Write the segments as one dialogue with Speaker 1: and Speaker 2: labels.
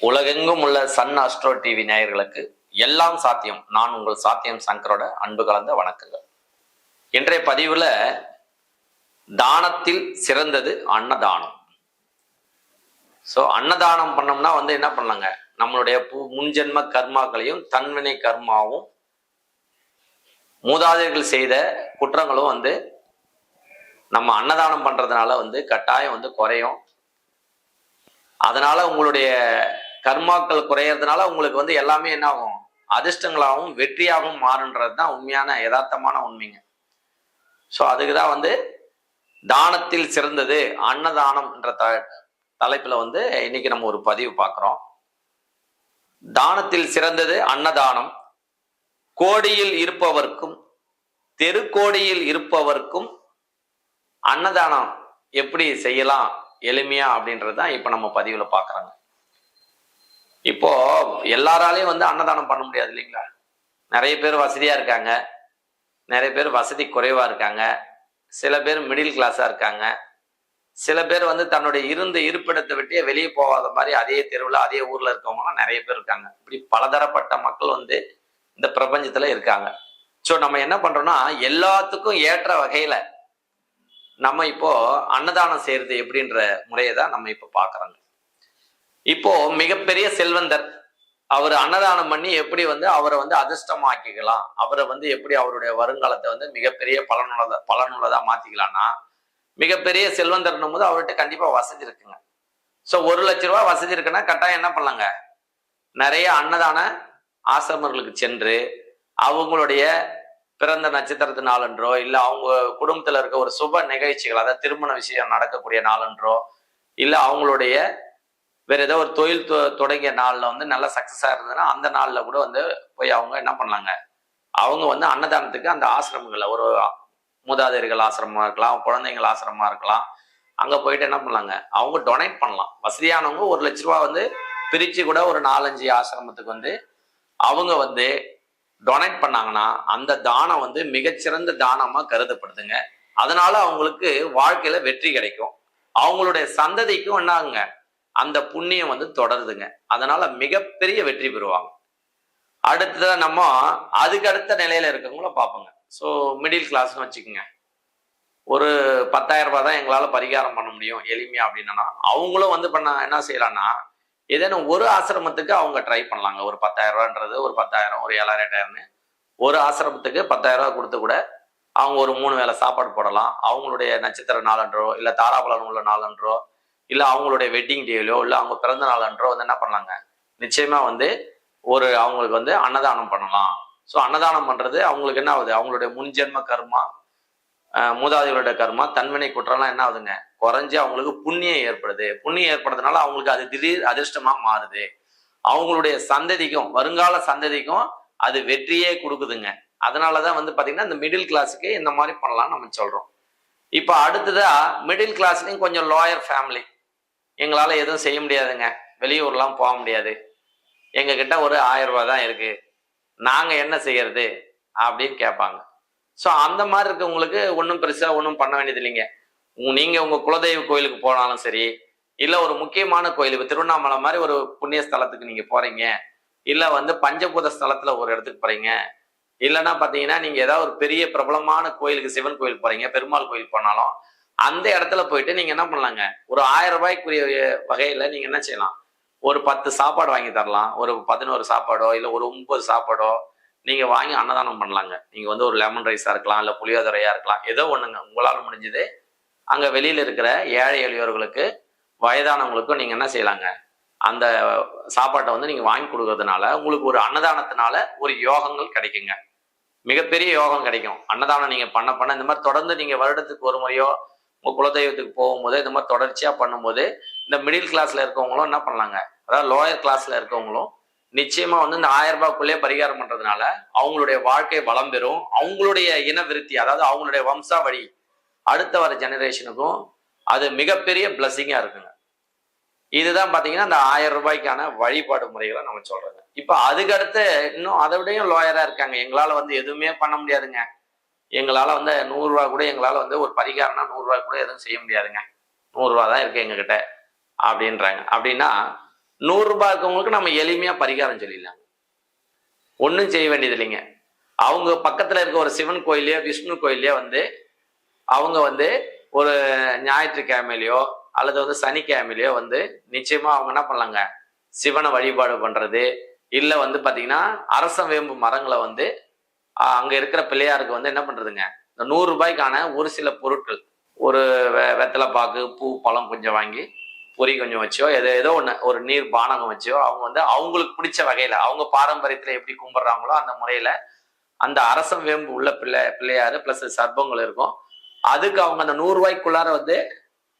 Speaker 1: உலகெங்கும் உள்ள Sun astro TV நேயர்களுக்கு எல்லாம் சாத்தியம் நான் உங்கள் சாத்தியம் சங்கரோட அன்பு கலந்த வணக்கங்கள். இன்றைய பதிவுல தானத்தில் சிறந்தது அன்னதானம். ஸோ அன்னதானம் பண்ணோம்னா வந்து என்ன பண்ணலாங்க? நம்மளுடைய பு- முன்ஜென்ம கர்மாக்களையும் தன்வினை கர்மாவும் மூதாதையர்கள் செய்த குற்றங்களும் வந்து நம்ம அன்னதானம் பண்றதுனால வந்து கட்டாயம் வந்து குறையும். அதனால உங்களுடைய கர்மாக்கள் குறையறதுனால உங்களுக்கு வந்து எல்லாமே என்ன ஆகும்? அதிர்ஷ்டங்களாகவும் வெற்றியாகவும் மாறுன்றது தான் உண்மையான யதார்த்தமான உண்மைங்க. ஸோ அதுக்கு தான் வந்து தானத்தில் சிறந்தது அன்னதானம் என்ற த தலைப்பில் வந்து இன்னைக்கு நம்ம ஒரு பதிவு பார்க்குறோம். தானத்தில் சிறந்தது அன்னதானம். கோடியில் இருப்பவர்க்கும் தெருக்கோடியில் இருப்பவர்க்கும் அன்னதானம் எப்படி செய்யலாம்? எளிமையா அப்படின்றது தான் இப்போ நம்ம பதிவில் பார்க்குறோங்க. இப்போ எல்லாராலையும் வந்து அன்னதானம் பண்ண முடியாது இல்லைங்களா? நிறைய பேர் வசதியா இருக்காங்க. நிறைய பேர் வசதி குறைவா இருக்காங்க. சில பேர் மிடில் கிளாஸா இருக்காங்க. சில பேர் வந்து தன்னுடைய இருந்த இருப்பிடத்தை விட்டே வெளியே போகாத மாதிரி அதே தெருவில் அதே ஊர்ல இருக்கவங்கலாம் நிறைய பேர் இருக்காங்க. இப்படி பலதரப்பட்ட மக்கள் வந்து இந்த பிரபஞ்சத்துல இருக்காங்க. ஸோ நம்ம என்ன பண்றோம்னா எல்லாத்துக்கும் ஏற்ற வகையில நம்ம இப்போ அன்னதானம் செய்யறது எப்படின்ற முறையை தான் நம்ம இப்போ பார்க்குறோங்க. இப்போ மிகப்பெரிய செல்வந்தர் அவர் அன்னதானம் பண்ணி எப்படி வந்து அவரை வந்து அதிர்ஷ்டமாக்கிக்கலாம் அவரை வந்து எப்படி அவருடைய வருங்காலத்தை வந்து மிகப்பெரிய பலனுள்ளதா பலனுள்ளதா மாத்திக்கலாம்னா மிகப்பெரிய செல்வந்தர்னும் போது அவர்கிட்ட கண்டிப்பா வசதி இருக்குங்க. ஸோ ஒரு லட்ச ரூபா வசதி இருக்குன்னா கட்டாயம் என்ன பண்ணலாங்க? நிறைய அன்னதான ஆசிரமர்களுக்கு சென்று அவங்களுடைய பிறந்த நட்சத்திரத்து நாளன்றோ இல்லை அவங்க குடும்பத்தில் இருக்க ஒரு சுப நிகழ்ச்சிகள் அதாவது திருமண விஷயம் நடக்கக்கூடிய நாளன்றோ இல்லை அவங்களுடைய வேற ஏதோ ஒரு தொழில் தொ- தொடங்கிய நாள்ல வந்து நல்லா சக்சஸா இருந்ததுன்னா அந்த நாள்ல கூட வந்து போய் அவங்க என்ன பண்ணலாங்க அவங்க வந்து அன்னதானத்துக்கு அந்த ஆசிரமங்களில் ஒரு மூதாதையர்கள் ஆசிரமமா இருக்கலாம் குழந்தைங்கள் ஆசிரமமா இருக்கலாம் அங்க போயிட்டு என்ன பண்ணலாங்க அவங்க டொனேட் பண்ணலாம். வசதியானவங்க ஒரு லட்ச ரூபா வந்து பிரிச்சு கூட ஒரு நாலஞ்சு ஆசிரமத்துக்கு வந்து அவங்க வந்து டொனேட் பண்ணாங்கன்னா அந்த தானம் வந்து மிகச்சிறந்த தானமா கருதப்படுதுங்க. அதனால அவங்களுக்கு வாழ்க்கையில வெற்றி கிடைக்கும். அவங்களுடைய சந்ததிக்கும் என்னாகுங்க அந்த புண்ணியம் வந்து தொடருதுங்க. அதனால மிகப்பெரிய வெற்றி பெறுவாங்க. அடுத்ததான் நம்ம அதுக்கு அடுத்த நிலையில இருக்கவங்கள பார்ப்போங்க. ஸோ மிடில் கிளாஸ்னு வச்சுக்கோங்க. ஒரு பத்தாயிரம் ரூபாய் தான் எங்களால் பரிகாரம் பண்ண முடியும். எளிமையா அப்படின்னா அவங்களும் வந்து பண்ண என்ன செய்யலாம்னா ஏதேனும் ஒரு ஆசிரமத்துக்கு அவங்க ட்ரை பண்ணலாங்க. ஒரு பத்தாயிரம் ரூபான்றது ஒரு பத்தாயிரம் ஒரு ஏழாயிரம் எட்டாயிரம்னு. ஒரு ஆசிரமத்துக்கு பத்தாயிரம் ரூபா கொடுத்து கூட அவங்க ஒரு மூணு வேளை சாப்பாடு போடலாம். அவங்களுடைய நட்சத்திர நாளன்றோ இல்லை தாராபலன் உள்ள நாளன்றோ இல்லை அவங்களுடைய வெட்டிங் டேலையோ இல்லை அவங்க பிறந்த நாளன்றோ வந்து என்ன பண்ணலாங்க? நிச்சயமா வந்து ஒரு அவங்களுக்கு வந்து அன்னதானம் பண்ணலாம். ஸோ அன்னதானம் பண்ணுறது அவங்களுக்கு என்ன ஆகுது? அவங்களுடைய முன்ஜென்ம கர்மா அஹ் கர்மா தன்வினை குற்றம்லாம் என்ன ஆகுதுங்க? குறைஞ்சி அவங்களுக்கு புண்ணியம் ஏற்படுது. புண்ணியம் ஏற்படுறதுனால அவங்களுக்கு அது திடீர் அதிர்ஷ்டமாக மாறுது. அவங்களுடைய சந்ததிக்கும் வருங்கால சந்ததிக்கும் அது வெற்றியே கொடுக்குதுங்க. அதனாலதான் வந்து பார்த்தீங்கன்னா இந்த மிடில் கிளாஸுக்கு இந்த மாதிரி பண்ணலாம்னு நம்ம சொல்கிறோம் இப்போ அடுத்ததாக மிடில் கிளாஸ்லேயும் கொஞ்சம் லோயர் ஃபேமிலி எங்களால எதுவும் செய்ய முடியாதுங்க. வெளியூர்லாம் போக முடியாது. எங்க கிட்ட ஒரு ஆயிரம் ரூபாய் தான் இருக்கு. நாங்க என்ன செய்யறது? அப்படின்னு கேட்பாங்க. ஸோ அந்த மாதிரி இருக்கவங்களுக்கு ஒன்றும் பெருசா ஒன்றும் பண்ண வேண்டியது இல்லைங்க. நீங்க உங்க குலதெய்வ கோயிலுக்கு போனாலும் சரி இல்ல ஒரு முக்கியமான கோயில் இப்போ திருவண்ணாமலை மாதிரி ஒரு புண்ணிய ஸ்தலத்துக்கு நீங்க போறீங்க இல்ல வந்து பஞ்சபூத ஸ்தலத்துல ஒரு இடத்துக்கு போறீங்க இல்லைன்னா பாத்தீங்கன்னா நீங்க ஏதாவது ஒரு பெரிய பிரபலமான கோயிலுக்கு சிவன் கோயில் போறீங்க பெருமாள் கோயில் போனாலும் அந்த இடத்துல போயிட்டு நீங்க என்ன பண்ணலாங்க? ஒரு ஆயிரம் ரூபாய்க்குரிய வகையில நீங்க என்ன செய்யலாம்? ஒரு பத்து சாப்பாடு வாங்கி தரலாம். ஒரு பதினோரு சாப்பாடோ இல்லை ஒரு ஒன்பது சாப்பாடோ நீங்க வாங்கி அன்னதானம் பண்ணலாங்க. நீங்க வந்து ஒரு லெமன் ரைஸா இருக்கலாம் இல்ல புளியோதரையா இருக்கலாம். ஏதோ ஒண்ணுங்க. உங்களால முடிஞ்சது. அங்க வெளியில இருக்கிற ஏழை எளியோர்களுக்கு வயதானவங்களுக்கும் நீங்க என்ன செய்யலாங்க? அந்த சாப்பாட்டை வந்து நீங்க வாங்கி கொடுக்கறதுனால உங்களுக்கு ஒரு அன்னதானத்தினால ஒரு யோகங்கள் கிடைக்குங்க. மிகப்பெரிய யோகம் கிடைக்கும். அன்னதானம் நீங்க பண்ண பண்ண இந்த மாதிரி தொடர்ந்து நீங்க வருடத்துக்கு ஒரு முறையோ உங்க குலதெய்வத்துக்கு போகும்போது இந்த மாதிரி தொடர்ச்சியா பண்ணும்போது இந்த மிடில் கிளாஸ்ல இருக்கவங்களும் என்ன பண்ணலாங்க? அதாவது லோயர் கிளாஸ்ல இருக்கவங்களும் நிச்சயமா வந்து இந்த ஆயிரம் ரூபாய்க்குள்ளே பரிகாரம் பண்றதுனால அவங்களுடைய வாழ்க்கை வளம் பெறும். அவங்களுடைய இன விருத்தி அதாவது அவங்களுடைய வம்சாவழி அடுத்த வர ஜெனரேஷனுக்கும் அது மிகப்பெரிய பிளஸ்ஸிங்கா இருக்குங்க. இதுதான் பாத்தீங்கன்னா அந்த ஆயிரம் ரூபாய்க்கான வழிபாடு முறைகளை நம்ம சொல்றோங்க. இப்ப அதுக்கு அடுத்து இன்னும் அதை விடையும் லோயரா இருக்காங்க. எங்களால வந்து எதுவுமே பண்ண முடியாதுங்க. எங்களால் வந்து நூறுரூவா கூட எங்களால் வந்து ஒரு பரிகாரம்னா நூறுரூவா கூட எதுவும் செய்ய முடியாதுங்க. நூறுரூவா தான் இருக்குது எங்ககிட்ட அப்படின்றாங்க. அப்படின்னா நூறுரூபா இருக்கவங்களுக்கு நம்ம எளிமையாக பரிகாரம் சொல்லிடலாம் ஒன்றும் செய்ய வேண்டியது இல்லைங்க. அவங்க பக்கத்தில் இருக்க ஒரு சிவன் கோயிலையோ விஷ்ணு கோயிலையோ வந்து அவங்க வந்து ஒரு ஞாயிற்றுக்கிழமையிலையோ அல்லது வந்து சனிக்கிழமையிலையோ வந்து நிச்சயமாக அவங்க என்ன பண்ணலாங்க? சிவனை வழிபாடு பண்ணுறது இல்லை வந்து பார்த்திங்கன்னா அரச வேம்பு மரங்களை வந்து அங்க இருக்கிற பிள்ளையாருக்கு வந்து என்ன பண்றதுங்க? இந்த நூறு ரூபாய்க்கான ஒரு சில பொருட்கள் ஒரு வெ- வெத்தலை பாக்கு பூ பழம் கொஞ்சம் வாங்கி பொரி கொஞ்சம் வச்சோ ஏதோ ஏதோ ஒன்று ஒரு நீர் பானகம் வச்சோ அவங்க வந்து அவங்களுக்கு பிடிச்ச வகையில அவங்க பாரம்பரியத்தில் எப்படி கும்பிட்றாங்களோ அந்த முறையில அந்த அரசம் வேம்பு உள்ள பிள்ளை பிள்ளையாரு பிளஸ் சர்ப்பங்கள் இருக்கும். அதுக்கு அவங்க அந்த நூறுரூவாய்க்குள்ளார வந்து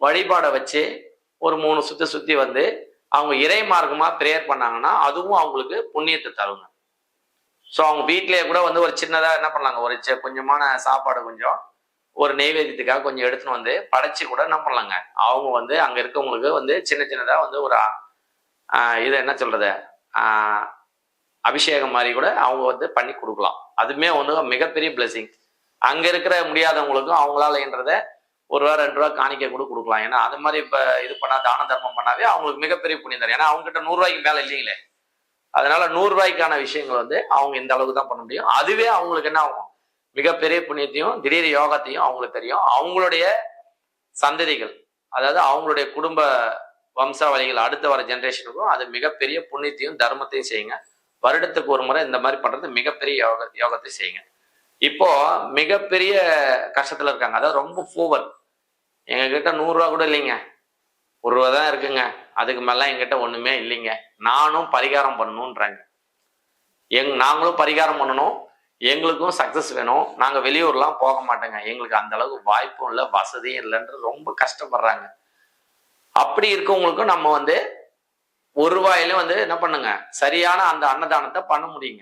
Speaker 1: வழிபாடை வச்சு ஒரு மூணு சுற்றி சுற்றி வந்து அவங்க இறை மார்க்கமாக ப்ரேயர் பண்ணாங்கன்னா அதுவும் அவங்களுக்கு புண்ணியத்தை தருங்க. ஸோ அவங்க வீட்டிலேயே கூட வந்து ஒரு சின்னதாக என்ன பண்ணலாங்க? ஒரு கொஞ்சமான சாப்பாடு கொஞ்சம் ஒரு நெய்வேத்தியத்துக்காக கொஞ்சம் எடுத்துன்னு வந்து படைச்சு கூட என்ன பண்ணலாங்க? அவங்க வந்து அங்கே இருக்கவங்களுக்கு வந்து சின்ன சின்னதாக வந்து ஒரு இதை இது என்ன சொல்றது? அபிஷேகம் மாதிரி கூட அவங்க வந்து பண்ணி கொடுக்கலாம். அதுவுமே ஒன்று மிகப்பெரிய பிளெஸிங் அங்கே இருக்கிற முடியாதவங்களுக்கும் அவங்களாலன்றத ஒரு ரூபா ரெண்டு ரூபா காணிக்க கூட கொடுக்கலாம். ஏன்னா அது மாதிரி இப்போ இது பண்ணா தான தர்மம் பண்ணாவே அவங்களுக்கு மிகப்பெரிய புண்ணியம் தரும் ஏன்னா அவங்ககிட்ட நூறுரூவாய்க்கு மேலே இல்லைங்களே. அதனால நூறுரூவாய்க்கான விஷயங்கள் வந்து அவங்க இந்த அளவுக்கு தான் பண்ண முடியும். அதுவே அவங்களுக்கு என்ன ஆகும்? மிகப்பெரிய புண்ணியத்தையும் திடீர் யோகத்தையும் அவங்களுக்கு தெரியும். அவங்களுடைய சந்ததிகள் அதாவது அவங்களுடைய குடும்ப வம்சாவளிகள் அடுத்த வர ஜென்ரேஷனுக்கும் அது மிகப்பெரிய புண்ணியத்தையும் தர்மத்தையும் செய்யுங்க. வருடத்துக்கு ஒரு முறை இந்த மாதிரி பண்றது மிகப்பெரிய யோக யோகத்தை செய்யுங்க. இப்போ மிகப்பெரிய கஷ்டத்துல இருக்காங்க. அதாவது ரொம்ப ஃபூவர் எங்ககிட்ட நூறுரூவா கூட இல்லைங்க. ஒரு ரூபா தான் இருக்குங்க. அதுக்கு மேலாம் எங்கிட்ட ஒன்றுமே இல்லைங்க. நானும் பரிகாரம் பண்ணணுன்றாங்க எங் நாங்களும் பரிகாரம் பண்ணணும். எங்களுக்கும் சக்ஸஸ் வேணும். நாங்கள் வெளியூர்லாம் போக மாட்டோங்க. எங்களுக்கு அந்த அளவுக்கு வாய்ப்பும் இல்லை வசதியும் இல்லைன்றது ரொம்ப கஷ்டப்படுறாங்க. அப்படி இருக்கவங்களுக்கும் நம்ம வந்து ஒரு ரூபாயில வந்து என்ன பண்ணுங்க? சரியான அந்த அன்னதானத்தை பண்ண முடியுங்க.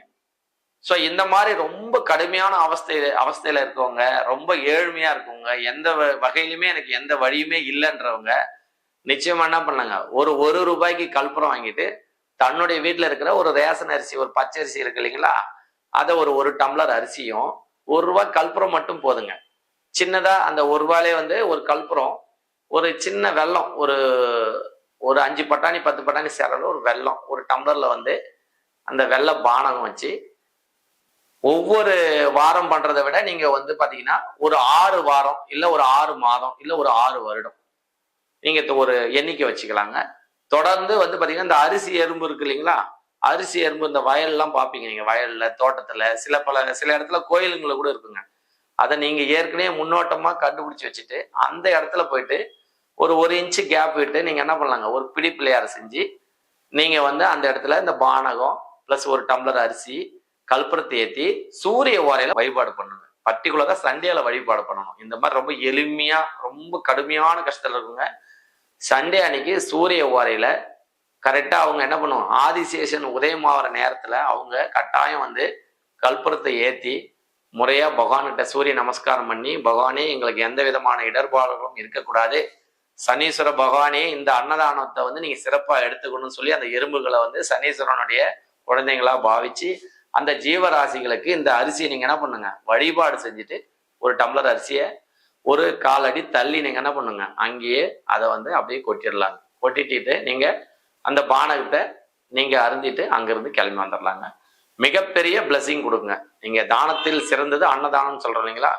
Speaker 1: ஸோ இந்த மாதிரி ரொம்ப கடுமையான அவஸ்தையில அவஸ்தையில இருக்கவங்க ரொம்ப ஏழ்மையா இருக்கவங்க எந்த வ- வகையிலுமே எனக்கு எந்த வழியுமே இல்லைன்றவங்க நிச்சயமா என்ன பண்ணாங்க? ஒரு ஒரு ரூபாய்க்கு கல்புரம் வாங்கிட்டு தன்னுடைய வீட்டில் இருக்கிற ஒரு ரேஷன் அரிசி ஒரு பச்சை அரிசி இருக்கு இல்லைங்களா? அதை ஒரு ஒரு டம்ளர் அரிசியும் ஒரு ரூபாய் கல்புரம் மட்டும் போதுங்க. சின்னதா அந்த ஒரு ரூபாயிலே வந்து ஒரு கல்புரம் ஒரு சின்ன வெல்லம் ஒரு ஒரு அஞ்சு பட்டாணி பத்து பட்டாணி சேரல ஒரு வெல்லம் ஒரு டம்ளர்ல வந்து அந்த வெள்ளை பானகம் வச்சு ஒவ்வொரு வாரம் பண்றதை விட நீங்க வந்து பாத்தீங்கன்னா ஒரு ஆறு வாரம் இல்ல ஒரு ஆறு மாதம் இல்ல ஒரு ஆறு வருடம். நீங்கள் ஒரு எண்ணிக்கை வச்சுக்கலாங்க. தொடர்ந்து வந்து பார்த்தீங்கன்னா இந்த அரிசி எறும்பு இருக்கு இல்லைங்களா? அரிசி எறும்பு இந்த வயல்லாம் பார்ப்பீங்க நீங்கள் வயலில் தோட்டத்தில் சில பல சில இடத்துல கோயிலுங்களை கூட இருக்குங்க. அதை நீங்கள் ஏற்கனவே முன்னோட்டமாக கண்டுபிடிச்சி வச்சுட்டு அந்த இடத்துல போயிட்டு ஒரு ஒரு இன்ச்சு கேப் விட்டு நீங்கள் என்ன பண்ணலாங்க? ஒரு பிடி பிள்ளையார செஞ்சு நீங்கள் வந்து அந்த இடத்துல இந்த பானகம் ப்ளஸ் ஒரு டம்ளர் அரிசி கல்புரத்தை ஏற்றி சூரிய ஓரையில் வழிபாடு பண்ணுங்க பர்டிகுலராக சண்டேல வழிபாடு பண்ணணும். இந்த மாதிரி ரொம்ப எளிமையா ரொம்ப கடுமையான கஷ்டத்தில் இருக்குங்க. சண்டே அன்னைக்கு சூரிய ஓரையில கரெக்டாக அவங்க என்ன பண்ணுவோம் ஆதிசேஷன் உதயமாகிற நேரத்தில் அவங்க கட்டாயம் வந்து கல்புரத்தை ஏற்றி முறையாக பகவான்கிட்ட சூரிய நமஸ்காரம் பண்ணி பகவானே எங்களுக்கு எந்த விதமான இடர்பாடுகளும் இருக்கக்கூடாது. சனீஸ்வர பகவானே இந்த அன்னதானத்தை வந்து நீங்கள் சிறப்பாக எடுத்துக்கணும்னு சொல்லி அந்த எறும்புகளை வந்து சனீஸ்வரனுடைய குழந்தைங்களா பாவிச்சு அந்த ஜீவராசிகளுக்கு இந்த அரிசியை நீங்க என்ன பண்ணுங்க? வழிபாடு செஞ்சுட்டு ஒரு டம்ளர் அரிசியை ஒரு காலடி தள்ளி நீங்க என்ன பண்ணுங்க? அங்கேயே அதை வந்து அப்படியே கொட்டிடலாங்க. கொட்டிட்டு நீங்க அந்த பானகத்தை நீங்க அருந்திட்டு அங்கிருந்து கிளம்பி வந்துடலாங்க. மிகப்பெரிய blessing கொடுங்க நீங்க தானத்தில் சிறந்தது அன்னதானம் சொல்றோம் இல்லைங்களா?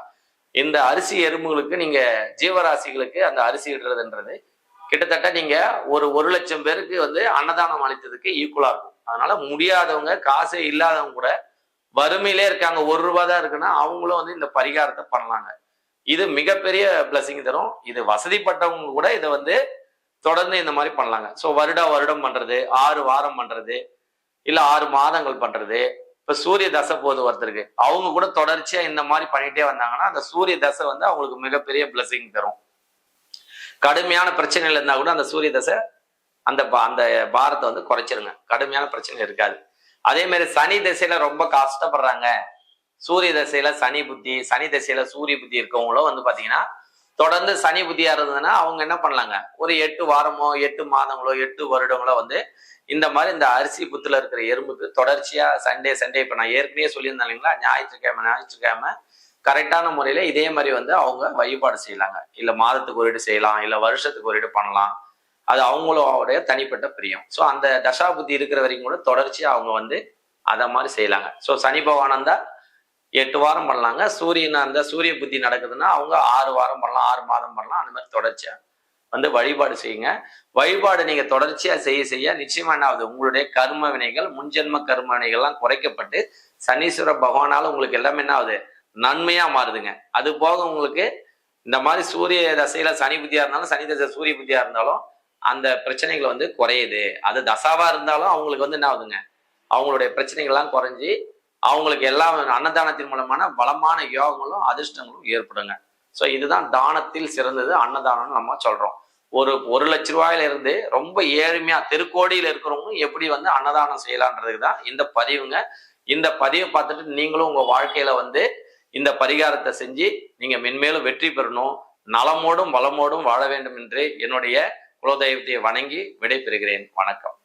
Speaker 1: இந்த அரிசி எறும்புகளுக்கு நீங்க ஜீவராசிகளுக்கு அந்த அரிசி இடுறதுன்றது கிட்டத்தட்ட நீங்க ஒரு ஒரு லட்சம் பேருக்கு வந்து அன்னதானம் அளித்ததுக்கு ஈக்குவலா இருக்கும். அதனால முடியாதவங்க காசே இல்லாதவங்க கூட வறுமையிலே இருக்காங்க. ஒரு ரூபா தான் இருக்குன்னா அவங்களும் வந்து இந்த பரிகாரத்தை பண்ணலாங்க. இது மிகப்பெரிய பிளஸிங் தரும். இது வசதிப்பட்டவங்க கூட இதை வந்து தொடர்ந்து இந்த மாதிரி பண்ணலாங்க. ஸோ வருடா வருடம் பண்றது ஆறு வாரம் பண்றது இல்ல ஆறு மாதங்கள் பண்றது. இப்ப சூரிய தசை போது ஒருத்தருக்கு. அவங்க கூட தொடர்ச்சியா இந்த மாதிரி பண்ணிட்டே வந்தாங்கன்னா அந்த சூரிய தசை வந்து அவங்களுக்கு மிகப்பெரிய பிளஸிங் தரும். கடுமையான பிரச்சனைகள் இருந்தா கூட அந்த சூரிய தசை அந்த பா- அந்த பாரத்தை வந்து குறைச்சிருங்க. கடுமையான பிரச்சனை இருக்காது. அதே மாதிரி சனி திசையில ரொம்ப கஷ்டப்படுறாங்க. சூரிய திசையில சனி புத்தி சனி திசையில சூரிய புத்தி இருக்கவங்களும் வந்து பாத்தீங்கன்னா தொடர்ந்து சனி புத்தியா இருந்ததுன்னா அவங்க என்ன பண்ணலாங்க? ஒரு எட்டு வாரமோ எட்டு மாதங்களோ எட்டு வருடங்களோ வந்து இந்த மாதிரி இந்த அரிசி புத்துல இருக்கிற எறும்புக்கு தொடர்ச்சியா சண்டே சண்டே இப்ப நான் ஏற்கனவே சொல்லியிருந்தேன் இல்லைங்களா? ஞாயிற்றுக்கிழமை ஞாயிற்றுக்கிழமை கரெக்டான முறையில இதே மாதிரி வந்து அவங்க வழிபாடு செய்யலாங்க. இல்ல மாதத்துக்கு ஒரு செய்யலாம் இல்ல வருஷத்துக்கு ஒரு பண்ணலாம். அது அவங்களுடைய தனிப்பட்ட பிரியம். ஸோ அந்த தசா புத்தி இருக்கிற வரைக்கும் கூட தொடர்ச்சியாக அவங்க வந்து அதை மாதிரி செய்யலாங்க. ஸோ சனி பகவான் எட்டு வாரம் பண்ணலாங்க. சூரியன் அந்த சூரிய புத்தி நடக்குதுன்னா அவங்க ஆறு வாரம் பண்ணலாம் ஆறு மாதம் பண்ணலாம். அந்த மாதிரி தொடர்ச்சியாக வந்து வழிபாடு செய்யுங்க. வழிபாடு நீங்க தொடர்ச்சியா செய்ய செய்ய நிச்சயமா என்ன ஆகுது? உங்களுடைய கர்ம வினைகள் முன்ஜென்ம கர்ம வினைகள்லாம் குறைக்கப்பட்டு சனீஸ்வர பகவானால உங்களுக்கு எல்லாமே என்ன ஆகுது? நன்மையா மாறுதுங்க. அது போக உங்களுக்கு இந்த மாதிரி சூரிய தசையில சனி புத்தியா இருந்தாலும் சனி தசை சூரிய புத்தியா இருந்தாலும் அந்த பிரச்சனைகள் வந்து குறையுது. அது தசாவா இருந்தாலும் அவங்களுக்கு வந்து என்ன ஆகுதுங்க? அவங்களுடைய பிரச்சனைகள்லாம் குறைஞ்சி அவங்களுக்கு எல்லா அன்னதானத்தின் மூலமான பலமான யோகங்களும் அதிர்ஷ்டங்களும் ஏற்படுங்க. ஸோ இதுதான் தானத்தில் சிறந்தது அன்னதானம்னு நம்ம சொல்றோம். ஒரு ஒரு லட்ச ரூபாயில இருந்து ரொம்ப ஏழ்மையா தெருக்கோடியில் இருக்கிறவங்க எப்படி வந்து அன்னதானம் செய்யலான்றதுக்கு தான் இந்த பதிவுங்க. இந்த பதிவை பார்த்துட்டு நீங்களும் உங்க வாழ்க்கையில வந்து இந்த பரிகாரத்தை செஞ்சு நீங்க மென்மேலும் வெற்றி பெறணும். நலமோடும் வளமோடும் வாழ வேண்டும் என்று என்னுடைய குலதெய்வத்தை வணங்கி விடைபெறுகிறேன். வணக்கம்.